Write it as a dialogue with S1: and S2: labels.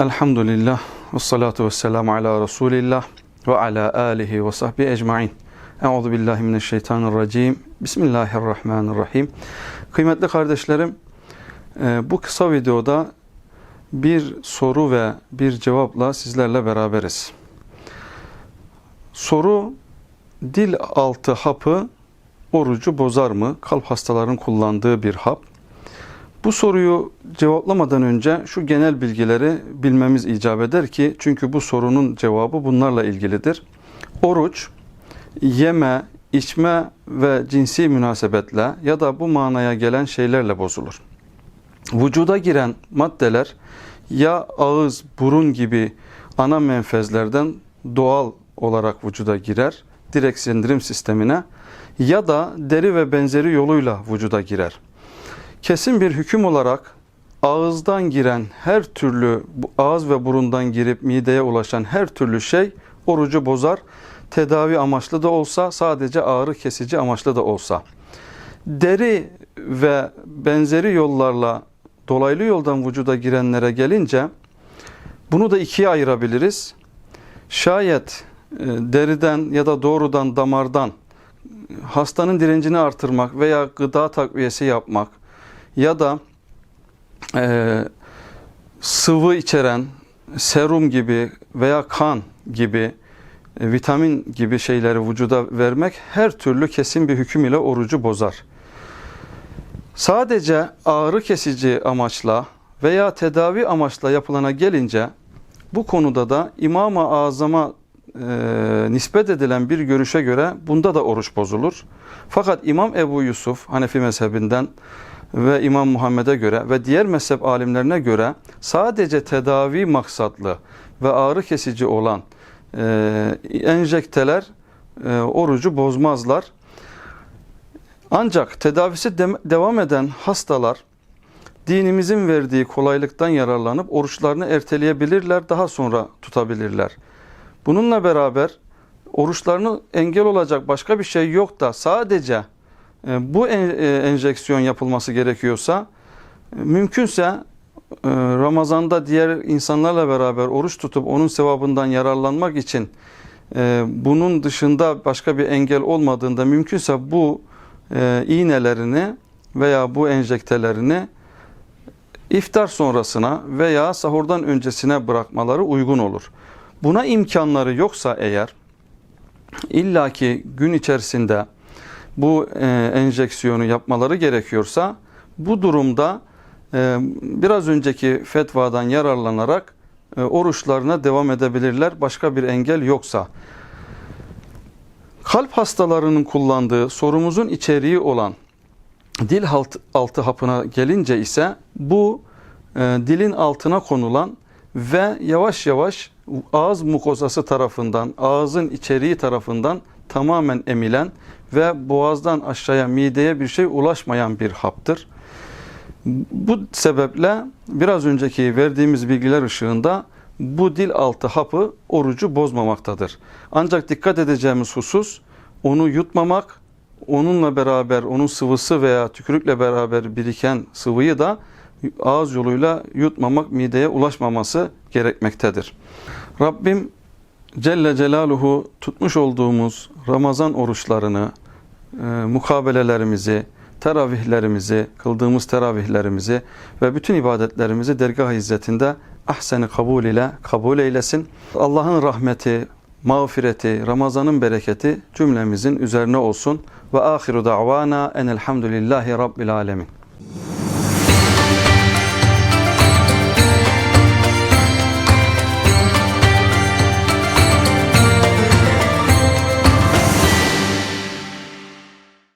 S1: Elhamdülillah ve salatu ve selamu ala Resulillah ve ala alihi ve sahbihi ecmain. Euzu billahi mineşşeytanirracim. Bismillahirrahmanirrahim. Kıymetli kardeşlerim, e, bu kısa videoda bir soru ve bir cevapla sizlerle beraberiz. Soru, dil altı hapı orucu bozar mı? Kalp hastaların kullandığı bir hap. Bu soruyu cevaplamadan önce şu genel bilgileri bilmemiz icap eder ki çünkü bu sorunun cevabı bunlarla ilgilidir. Oruç yeme, içme ve cinsi münasebetle ya da bu manaya gelen şeylerle bozulur. Vücuda giren maddeler ya ağız, burun gibi ana menfezlerden doğal olarak vücuda girer, direkt sindirim sistemine ya da deri ve benzeri yoluyla vücuda girer. Kesin bir hüküm olarak ağızdan giren her türlü ağız ve burundan girip mideye ulaşan her türlü şey orucu bozar. Tedavi amaçlı da olsa sadece ağrı kesici amaçlı da olsa. Deri ve benzeri yollarla dolaylı yoldan vücuda girenlere gelince bunu da ikiye ayırabiliriz. Şayet e, deriden ya da doğrudan damardan hastanın direncini artırmak veya gıda takviyesi yapmak ya da e, sıvı içeren serum gibi veya kan gibi e, vitamin gibi şeyleri vücuda vermek her türlü kesin bir hüküm ile orucu bozar. Sadece ağrı kesici amaçla veya tedavi amaçla yapılana gelince bu konuda da İmam-ı Azam'a e, nispet edilen bir görüşe göre bunda da oruç bozulur. Fakat İmam Ebu Yusuf Hanefi mezhebinden ve İmam Muhammed'e göre ve diğer mezhep alimlerine göre sadece tedavi maksatlı ve ağrı kesici olan e, enjekteler e, orucu bozmazlar. Ancak tedavisi de, devam eden hastalar dinimizin verdiği kolaylıktan yararlanıp oruçlarını erteleyebilirler, daha sonra tutabilirler. Bununla beraber oruçlarını engel olacak başka bir şey yok da sadece bu enjeksiyon yapılması gerekiyorsa e, mümkünse e, Ramazan'da diğer insanlarla beraber oruç tutup onun sevabından yararlanmak için bunun dışında başka bir engel olmadığında mümkünse bu iğnelerini veya bu enjektelerini iftar sonrasına veya sahurdan öncesine bırakmaları uygun olur. Buna imkanları yoksa eğer illaki gün içerisinde bu e, enjeksiyonu yapmaları gerekiyorsa bu durumda e, biraz önceki fetvadan yararlanarak e, oruçlarına devam edebilirler. Başka bir engel yoksa. Kalp hastalarının kullandığı sorumuzun içeriği olan dil altı, hapına gelince ise bu e, dilin altına konulan ve yavaş yavaş ağız mukozası tarafından, ağızın içeriği tarafından tamamen emilen ve boğazdan aşağıya mideye bir şey ulaşmayan bir haptır. Bu sebeple biraz önceki verdiğimiz bilgiler ışığında bu dil altı hapı orucu bozmamaktadır. Ancak dikkat edeceğimiz husus onu yutmamak, onunla beraber onun sıvısı veya tükürükle beraber biriken sıvıyı da ağız yoluyla yutmamak, mideye ulaşmaması gerekmektedir. Rabbim Celle Celaluhu tutmuş olduğumuz Ramazan oruçlarını, e, mukabelelerimizi, teravihlerimizi, kıldığımız teravihlerimizi ve bütün ibadetlerimizi dergah izzetinde ahseni kabul ile kabul eylesin. Allah'ın rahmeti, mağfireti, Ramazan'ın bereketi cümlemizin üzerine olsun. Ve ahiru da'vana enelhamdülillahi rabbil alemin.